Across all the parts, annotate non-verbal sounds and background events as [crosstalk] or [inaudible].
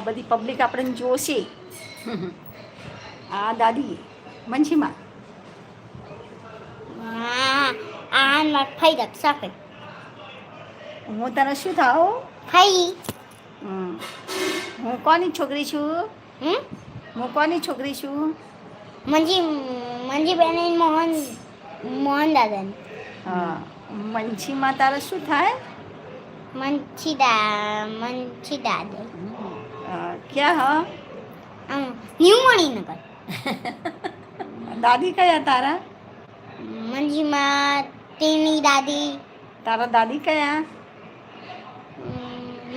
બધી પબ્લિક આપણને જોશે. આ દાદી મનસીમાં? આ ફાઈ રક્ષા કર હું તને શું ફાઈ. હમ. હું કોની છોકરી છું? હું કોની છોકરી છું? મંજી મંજી બેન મોહન મોહન દાદાની હા મંશીમાં તારે શું થાય? મંછી દા મંછી દાદા ક્યાં હા? ન્યુ મણિનગર દાદી કયા તારા? મંજીમાં તેની દાદી. તારા દાદી કયા?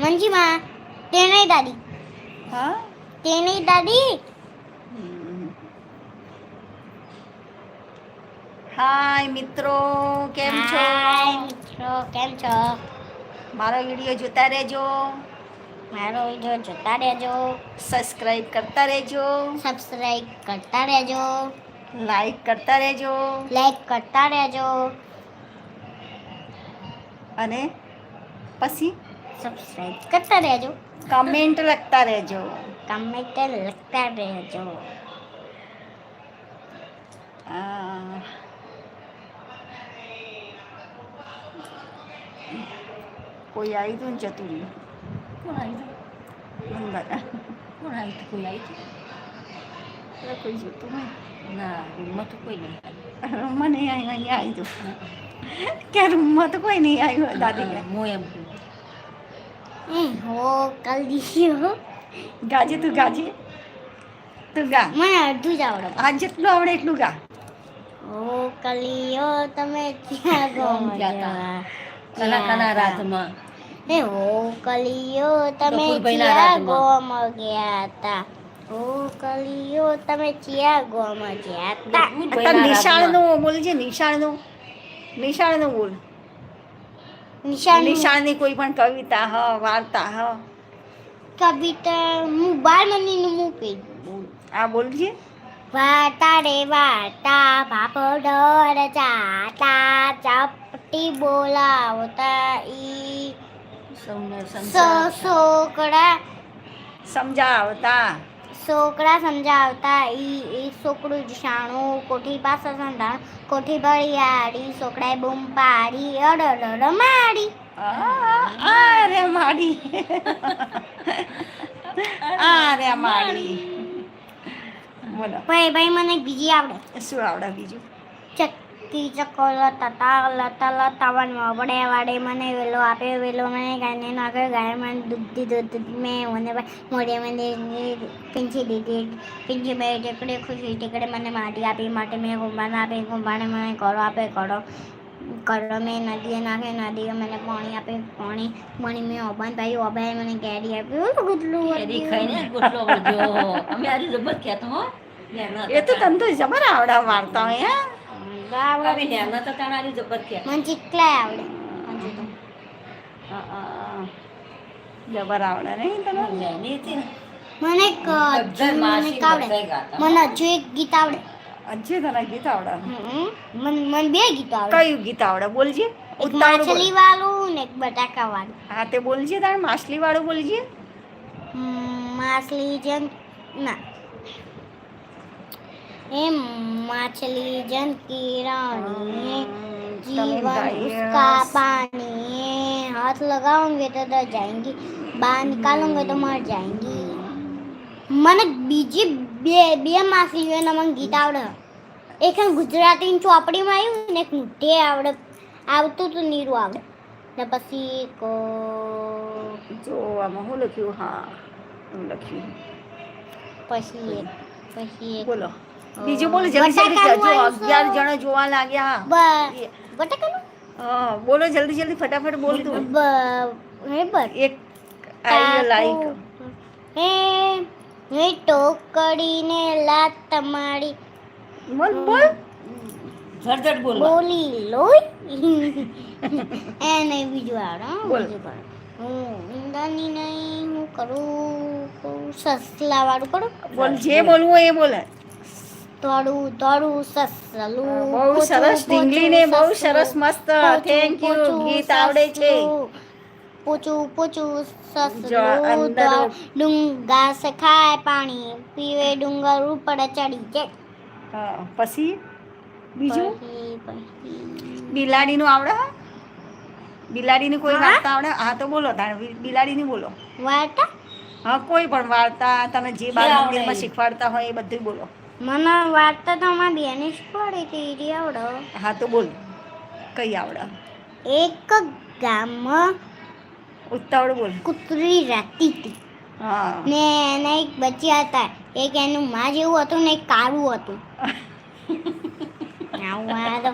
મંજીમાં તેની દાદી. હા? તેની દાદી? હાય મિત્રો કેમ છો? હાય મિત્રો કેમ છો? મારો વીડિયો જોતા રહેજો. મારો વીડિયો જોતા રહેજો. સબસ્ક્રાઈબ કરતા રહેજો. સબસ્ક્રાઇબ કરતા રહેજો. લાઈક કરતા રહેજો. લાઈક કરતા રહેજો. અને પછી સબસ્ક્રાઈબ કરતા રહેજો. કમેન્ટ લખતા રહેજો. કમેન્ટ લખતા રહેજો. કોઈ આવી તું જતું રહ્યું. અંદર કોણ આવી તું કોઈ આવી એટલે કોઈ જોતું નહીં ના તો કોઈ નહીં રૂમમાં નહીં આવ્યું અહીંયા આવી હતું કે રૂમમાં તો કોઈ નહીં આવ્યું દાદી હું એમ હો કલ દીધો ગાજે તું ગાજે તું ગા મને અડધું જ આવડે આ જેટલું આવડે એટલું ગા ઓ કલિયો તમે ક્યાં ગો તા? કના કના રાતમાં કલિયો તમે ચિયા ગોમાં ગયા હતા. ઓ કલિયો તમે ચિયા ગોમાં ગયા હતા. નિશાળનું બોલજે નિશાળનું. નિશાળનું બોલ. નિશાળ નિશાળની કોઈ પણ કવિતા હ વાર્તા હ. કવિતા હું બાર મની હું કહી દઉં. આ બોલજે વાર્તા રે વાર્તા ડર જાતા ચપટી બોલાવતા ઈ. સૌને છોકરા સમજાવતા. છોકરા સમજાવતા. ઈ છોકરું જાણું કોઠી પાસે સંધાણ કોઠી ભરી આડી છોકરાએ બૂમ પાડી અડર માડી આરે આ રે માડી આ માડી બોલો. ભાઈ ભાઈ મને બીજી આવડે. શું આવડે બીજું? ચક્કી. ચક્કો લતા લતા લતાવનમાં વડે વાડે મને વેલો આપ્યો વેલો મને ગાયને નાખ્યો ગાય મને દૂધ દીધું દૂધ મેં મને મોઢે મને પીંછી દીધી પીંછી મેં ટેકડે ખુશી ટેકડે મને માટી આપી માટે મેં કુંભાને આપી કુંભાને મને કરો આપે કરો કરો મેં નદીએ નાખે નદીએ મને પાણી આપે પાણી પાણી મેં ઓબાન ભાઈ ઓબાએ મને કેરી આપ્યું ગુટલું ખાઈને ગુટલો અમે આજે જબર કહેતો હો એ તો હતા. તો જબર આવડા મારતા હોય હે જબર. મને આવડે. જબર નહીં તને? મને એક મને માસી આવડે. મને હજુ એક ગીત આવડે. હજી તને ગીત આવડે? હમ. મને મને બે ગીતો આવડે. કયું ગીત આવડે? બોલજે. એક માછલી વાળું ને એક બટાકા વાળું હા તે બોલજે તારે. માછલી વાળું બોલજે. હમ, માછલી જેમ ના. એ માછલી જન કિરાણી તમે जीवन गाइए। उसका पानी है हाथ लगाओगे तो डर जाएंगी बाहर निकालोगे तो मर जाएंगी મને બીજી બે બે માછલીઓના મને ગીત આવડે એક ગુજરાતી ચોપડીમાં આવ્યું ને એક મોટે આવડે આવતું હતું નીરું આવડે ને પછી એક અ, જો આમાં હું લખ્યું હા હું લખ્યું પછી એક પછી એક બોલો અ, બીજું બોલો જલ્દી જલ્દી જો અગિયાર જણા જોવા લાગ્યા બટાકાનું? હા બોલો જલ્દી જલ્દી ફટાફટ બોલ તું. એક આઈ લાઈક. હે હે ટોકડીને લાત તમારી. બોલ બોલ. ઝડઝડ બોલ. બોલી લોય એને બીજું આવડે બોલ. હું ઊંદાની નહીં હું કરું કરું સસલા વાળું કરું. બોલ જે બોલવું એ બોલે. તોડું તોડું સસલું બહુ સરસ પોચું, ઢીંગલીને બહુ સરસ મસ્ત થેન્ક યુ. ગીત આવડે છે. પૂછું પૂછું જો સસલું ડુંગા ખાય પાણી પીવે ડુંગર ઉપર ચડી જાય. પછી બીજું? બિલાડીનું આવડે? બિલાડીની કોઈ વાર્તા આવડે? હા તો બોલો તારે બિલાડીની બોલો. વાર્તા? હા કોઈ પણ વાર્તા તમે જે બાળ મંદિરમાં શીખવાડતા હોય એ બધું બોલો. મને વાત તો અમારી બેને શીખવાડી હતી ઈ આવડો. હા તો બોલ. કઈ આવડે? એક ગામમાં ઉતાવળ બોલ. કૂતરી રહેતી હતી. હા. ને એને એક બચ્ચા હતા એક એનું માં જેવું હતું ને એક કાળું હતું. [laughs] આવું તો.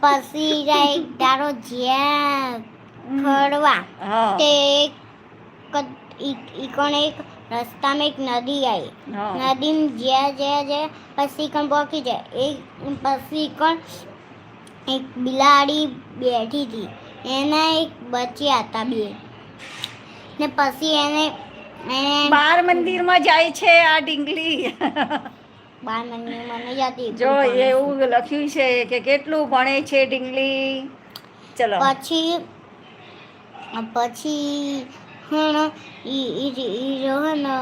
પછી જાય એક દાડો જ્યાં ફરવા તે એક ક- ઈ- ઈ કોણ એક રસ્તામાં એક નદી આવી નદીમાં જ્યાં જ્યાં જ્યાં પછી કણ પહોંચી જાય. એ પછી કણ એક બિલાડી બેઠી હતી. એના એક બચ્યા હતા બે. ને પછી એને એને બાર મંદિરમાં જાય છે આ ડીંગલી બાર મંદિરમાં મને જતી. જો એવું લખ્યું છે કે કેટલું ભણે છે ડીંગલી ચલો. પછી પછી હણ ઈ ઈ ઈ રહ્યો ને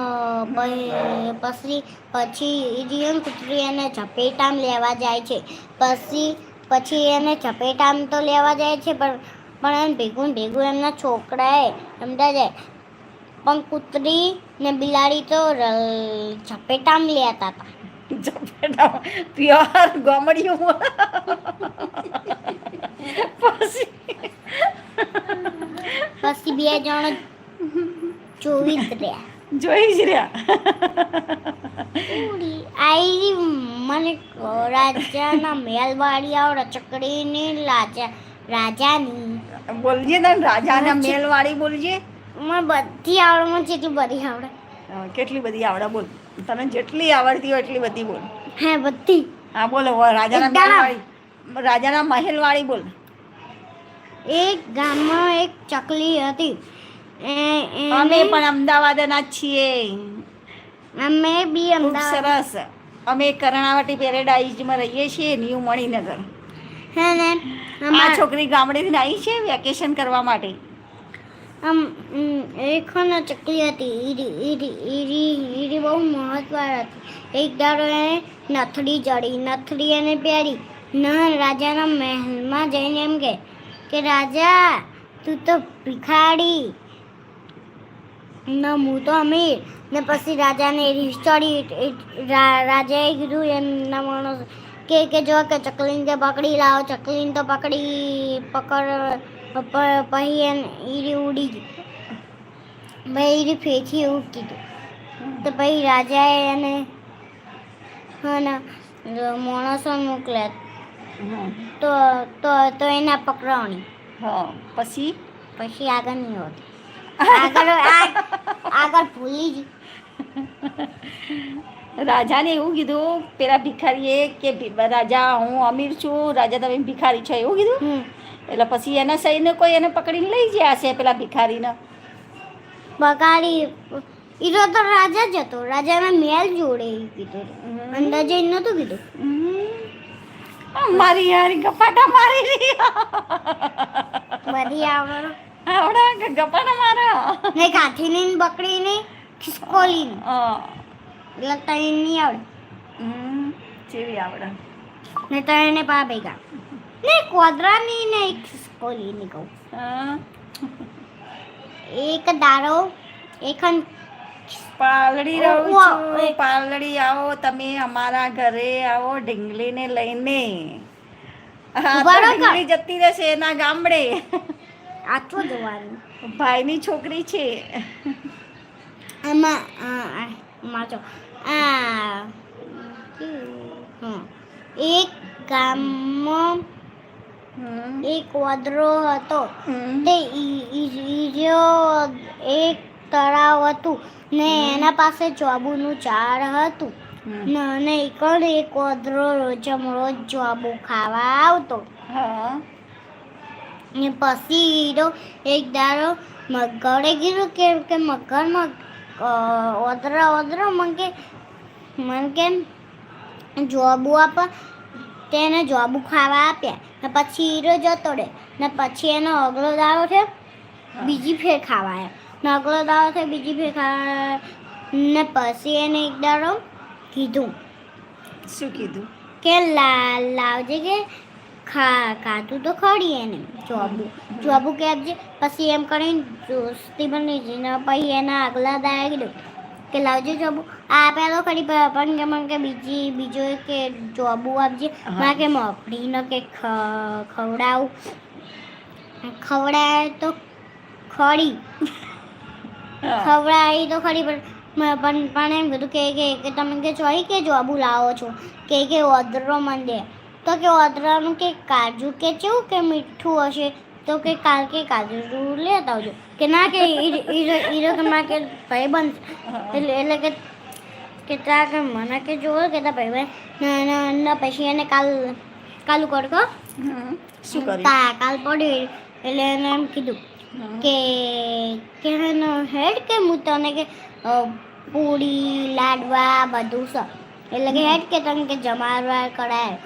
પ- પછી પછી ઈ રહ્યો ને કૂતરી એને ઝપેટામ લેવા જાય છે. પછી પછી એને ઝપેટામ તો લેવા જાય છે પણ પણ એમ ભેગું ભેગું એમના છોકરાએ સમજા જાય પણ કૂતરી ને બિલાડી તો ઝપેટામ લેતા હતા. પ્યોર ગોમડિયું. પછી પછી બે જણ જોઈ જ રહ્યા. જોઈ જ રહ્યા. આઈ મને રાજાના આવડે ચકડીની રાજા રાજાની. બોલજે ને રાજાના મેલવાળી બોલજે. મને બધી આવડે મને જેટલી બધી આવડે. કેટલી બધી આવડે બોલ. તને જેટલી આવડતી હોય એટલી બધી બોલ. હે બધી. હા બોલો રાજાના. મહેલવાળી રાજાના મહેલવાળી બોલ. એક ગામમાં એક ચકલી હતી. અમે પણ અમદાવાદના છીએ. અમે બી અમદાવાદ. સરસ. અમે કર્ણાવટી પેરેડાઇઝમાં રહીએ છીએ ન્યૂ મણિનગર. હે ને આ છોકરી ગામડેથી આવી છે વેકેશન કરવા માટે? આમ એક ના ચકલી હતી. ઈરી ઈરી ઈરી ઈરી બહુ મહત્વની હતી. એક દાડો એને નથડી જડી નથડી એને પહેરી. ન રાજાના મહેલમાં જઈને એમ કે કે રાજા તું તો ભિખારી. ન હું તો અમીર ને પછી રાજાને રીસ ચડી રાજાએ કીધું એમના માણસ કે કે જો કે ચકલીને કે પકડી લાવો ચકલીને તો પકડી પકડ પછી એને ઈરી ઉડી ગઈ. ભાઈ ઈરી ફેંચી એવું કીધું. તો પછી રાજાએ એને હા માણસો મોકલ્યા. તો તો તો એના પકડવાની. હા પછી? પછી આગળ નહીં હોતી આગળ આગળ ભૂલી ગઈ રાજાને એવું કીધું પેલા ભિખારીએ કે રાજા હું અમીર છું રાજા તમે ભિખારી છો. એવું કીધું? એટલે પછી એના સૈનિકો એને પકડીને લઈ ગયા છે પેલા ભિખારીને. બગાડી. ઈરો તો રાજા જ હતો. રાજાના મેલ જોડે કીધું અંદર જઈને નતું કીધું. મારી યાર ગપાટા મારી રહી બધી આવડો આવડા ગપાના મારા? ને કાઠીની ને બકરીની ખિસકોલી હા. એટલે તઈ નહીં આવડે. જેવી આવડે. ને તઈને પા ભેગા. ને કોદરાની ને ખિસકોલીની કહું. એક દારો એક પાલડી રહું છું પાલડી આવો તમે અમારા ઘરે આવો ઢીંગલીને લઈને. હા તો ઊભા રહો કર. ઢીંગલી જતી રહેશે એના ગામડે. આટલું જવાનું ભાઈની છોકરી છે. આમાં માચો આ. એક ગામમાં. એક વદરો હતો. તે ઈ- ઈ- એક તળાવ હતું ને એના પાસે ચોબુનું ઝાડ હતું. ને અને એકડ એક વદરો રોજમ રોજ ચોબુ ખાવા આવતો. હા. ને પછી હીરો એક દાડો મગરે ગીરો કેમ કે મગરમાં મગ ઓદરા ઓદરા મને મને કેમ જોબુ આપ. તેને જોબુ ખાવા આપ્યા. ને પછી હીરો જતો રહે ને પછી એનો અગલો દાવો છે બીજી ફેર ખાવા આવ્યા અગલો દાવો છે બીજી ફેર ખાવા ને પછી એને એક દાડો કીધું. શું કીધું? કે લા લાવજે કે ખા ખાતું તો ખરી એને. જોબુ જોબુ કે આપજે પછી એમ કરીને દોસ્તી બની ને પછી એના આગલા દાયક કીધું કે લાવજે જોબુ. તો ખરી પણ કે મને કે બીજી બીજો કે જોબુ આપજે. મને કે મફળીનો કે ખવડાવું. ખવડાય તો ખરી. ખવડાવી તો ખરી પણ પણ પણ એમ કીધું કે કે તમે કે ચોઈ કે જોબુ લાવો છો? કે કે ઓદરો મંદે તો કે અદરાનું કે કાજુ કે કેવું કે મીઠું હશે તો કે કાલ કે કાજુ લેતા આવજો. કે ના કે ઈરો કે મારે કે ભાઈ બંધ એટલે એટલે કે કે તા કે મને કે જોવો કે તા ભાઈ બંધ ના પછી એને કાલ કાલું કરકો. શું કાલ પડ્યું એટલે એને એમ કીધું કે કે એનો હેડ કે હું તને કે પૂરી લાડવા બધું સ. એટલે કે હેડ કે તને કે જમાડવા કરાય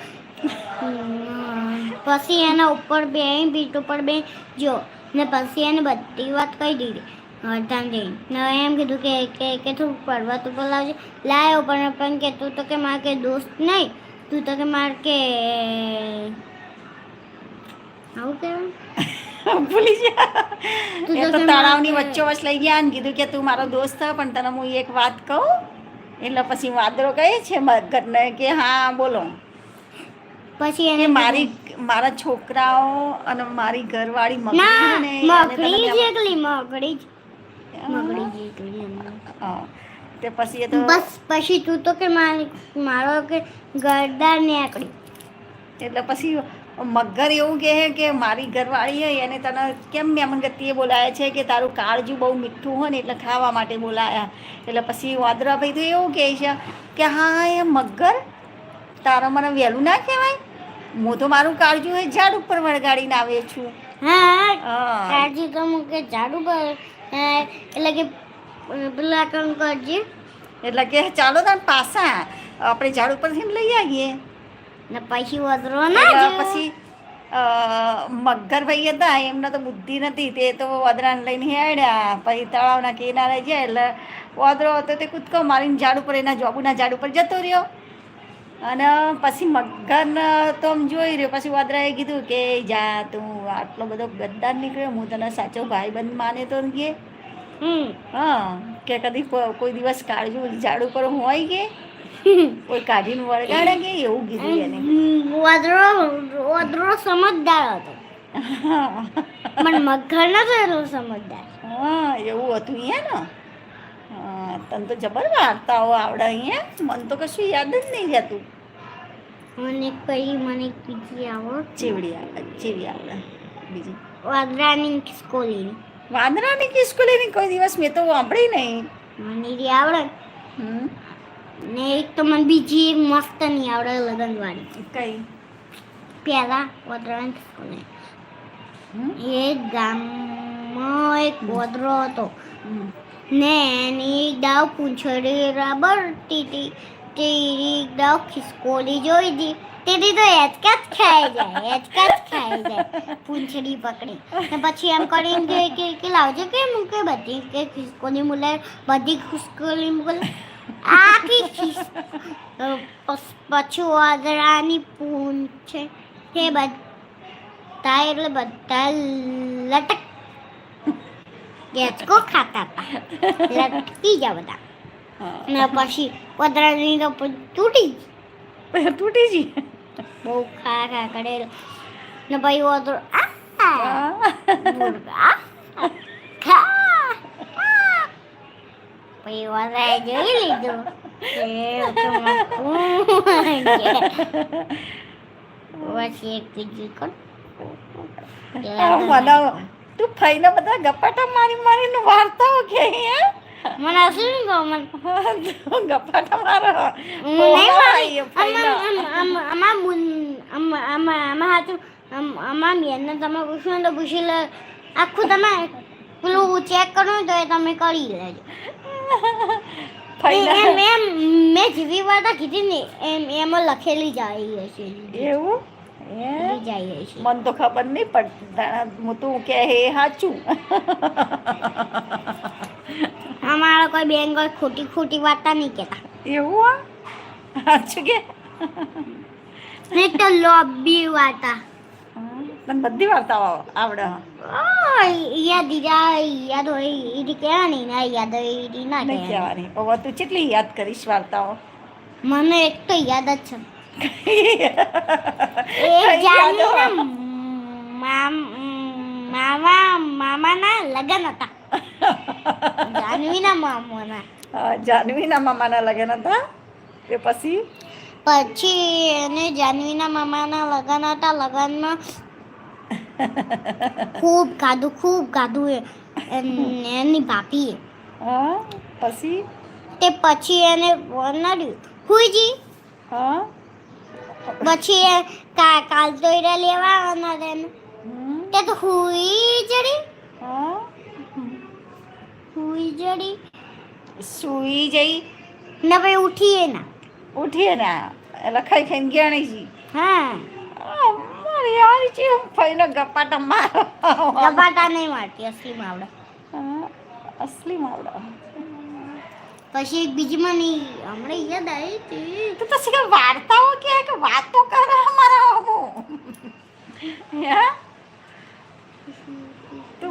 પછી એના ઉપર બે બીટ ઉપર બે. જો ને પછી એને બધી વાત કહી દીધી. અડધામ જઈને. ને એમ કીધું કે કે કે તું પર્વત ઉપર લાવજે. લાવ્યો પણ પણ કે તું તો કે મારે કે દોસ્ત નહીં. તું તો કે મારે કે આવું કેવું [laughs] ભૂલી જા તું તળાવની વચ્ચો વચ લઈ ગયા ને કીધું કે તું મારો દોસ્ત પણ તને હું એક વાત કહું? એટલે પછી વાદરો કહે છે મગરને કે હા બોલો. પછી એને મારી મારા છોકરાઓ અને મારી ઘરવાળી મગડી ને મગડી જ એકલી મગડી જ. મગડી જ એકલી હા. તે પછી એ તો બસ પછી તું તો કે મારી મારો કે ગરદાર નીકળી એટલે પછી મગર એવું કહે કે મારી ઘરવાળી હોય એને તને કેમ મેમનગતીએ બોલાવે બોલાયા છે કે તારું કાળજું બહુ મીઠું હોય ને એટલે ખાવા માટે બોલાયા. એટલે પછી વાદરાભાઈ તો એવું કહે છે કે હા એ મગર તારો મને વહેલું ના કહેવાય? હું તો મારું કાળજું એ ઝાડ ઉપર વળગાડીને આવે છું. હા હા. કાળજી તો કે ઝાડ ઉપર એટલે કે પેલા કામ કરજે. એટલે કે ચાલો તાર પાસા આપણે ઝાડ ઉપરથી લઈ આવીએ. ને પછી વધરો ના પછી મગરભાઈ હતા એમને તો બુદ્ધિ નથી તે તો વાદરાને લઈને હેડ્યા પછી તળાવના કિનારે જાય એટલે વાદરો હતો તે કૂદકો મારીને ઝાડ ઉપર એના જોબુના ઝાડ ઉપર જતો રહ્યો. અને પછી મગન તો આમ જોઈ રહ્યો. પછી વાદરાએ કીધું કે જા તું આટલો બધો ગદ્દાર નીકળ્યો હું તને સાચો ભાઈબંધ માને તો કે? હા કે કદી કોઈ દિવસ કાળજું ઝાડ ઉપર હોય કે? [laughs] કોઈ કાઢીને વળગાડે કે? એવું કીધું એને. વાદરો વાદરો સમજદાર હતો. પણ મગર નતો એટલો સમજદાર. હા એવું હતું અહીંયા ને? હા તને તો જબર વાર્તાઓ આવડે અહીંયા મને તો કશું યાદ જ નહીં રહેતું. મને કઈ મને બીજી આવડ ચેવડી આવડે ચેવી આવડે બીજી. વાદરાની કિસ્કોલીની વાદરાની કિસ્કોલીની કોઈ દિવસ? મેં તો વાપરી નહીં. મને એ આવડે. ને એક તો મને બીજી એક મસ્ત નહીં આવડે લગનવાળી. કઈ? પહેલા વાદરાની કિસ્કોલી? એક ગામમાં એક ગોદરો હતો. ને એની દાવ પૂંછડી રબર ટીટી તેરી દાવ ખિસકોલી જોઈ દી તેથી તો હેચકા જ ખાઈ જાય હેચકા જ ખાઈ જાય પૂંછડી પકડી ને પછી એમ કરીને કે કે કે લાવજો કે મૂકે બધી કે ખિસકોલી મુલે બધી ખિસકોલી મૂકે આખી ખિસ પછી વાદળાની પૂંછ છે તે બધા એટલે બધા લટક હેચકો ખાતા હતા લટકી ગયા બધા હા. ને પછી પતરાની તો તૂટી જ. [laughs] તૂટી જી બહુ ખા ખા કરેલો ને પછી ઓતરો આ ખા. પછી ઓતરાએ જોઈ લીધું? પછી એક કોણ તું ફઈને બધા ગપાટા મારી મારીને વાર્તાઓ કે મને શું તું ગપાટા મારો નહીં [laughs] મારી. એ ફઈનો. આમાં- આમાં- આમાં- આમાં મુન- આમાં- આમાં- આમાં હાચું. આમ- આમાં બેનને તમે પૂછ્યું ને તો પૂછી લે. આખું તમે પેલું ચેક હોય તો એ તમે કરી લેજો. એમ મેં જેવી વાર્તા કીધી ને એમ એમાં લખેલી જાય છે એવું? મને તો ખબર નહીં પડતી. હું તું કે હે સાચું અમારા કોઈ બેન કોઈ ખોટી ખોટી વાર્તા નહીં કહેતા. એવું સાચું કે? નહીં તો લોબી વાર્તા. તને બધી વાર્તાઓ આવડે યાદ ઈરા યાદ હોય ઈરી કહેવાની ના યાદ હોય ઈરી ના કહેવાની. હવે તું કેટલી યાદ કરીશ વાર્તાઓ? મને એક તો યાદ જ છે. [laughs] એ મામ મામા મામાના લગ્ન હતા. [laughs] જાનવીના મામાના. જાનવીના મામાના લગ્ન હતા કે પછી? પછી એને જાનવીના મામાના લગ્ન હતા લગ્નમાં ખૂબ ખાધું ખૂબ ખાધું એન- એની ભાભી હા પછી? તે પછી એને નડ્યું હુઈજી હા. પછી કાલ તો એને લેવા આવવાના તેને તે તો હુઈ જડી. હા. જડી સુઈ જઈ. ને ભાઈ ઉઠીએ ના. ઉઠીએ ના. એટલે ખાઈ ખાઈને ગયાણી જી હા. મારી યાર છે. ફઈને ગપાટા મારો ગપાટા નહીં મારતી અસલી માવડા. હા, અસલી માવડા. પછી એક બીજી મને હમણાં યાદ આવી હતી. તું શીખે વાર્તાઓ કે કે વાતો કરો અમારા હે?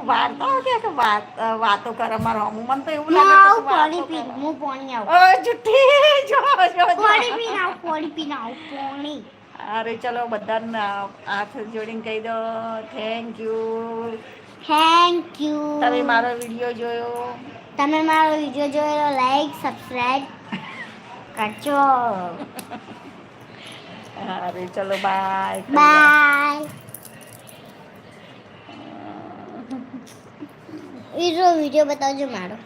તું વાર્તાઓ કે કે વાત વાતો કર? અમારો બાબુ મને તો એવું લાગે કે પાણી પી. હું પાણી આવું. ઓ જુઠ્ઠી. [laughs] જો જો જો. પાણી પી આવું પાણી પી આવું પાણી. અરે ચલો બધાને હાથ જોડીને કહી દો. થેન્ક યુ થેન્ક યુ તમે મારો વીડિયો જોયો? તમે મારો વીડિયો જોયો લાઈક સબસ્ક્રાઇબ [laughs] કરજો. અરે ચલો બાય બાય બીજો વીડિયો બતાવજો મારો.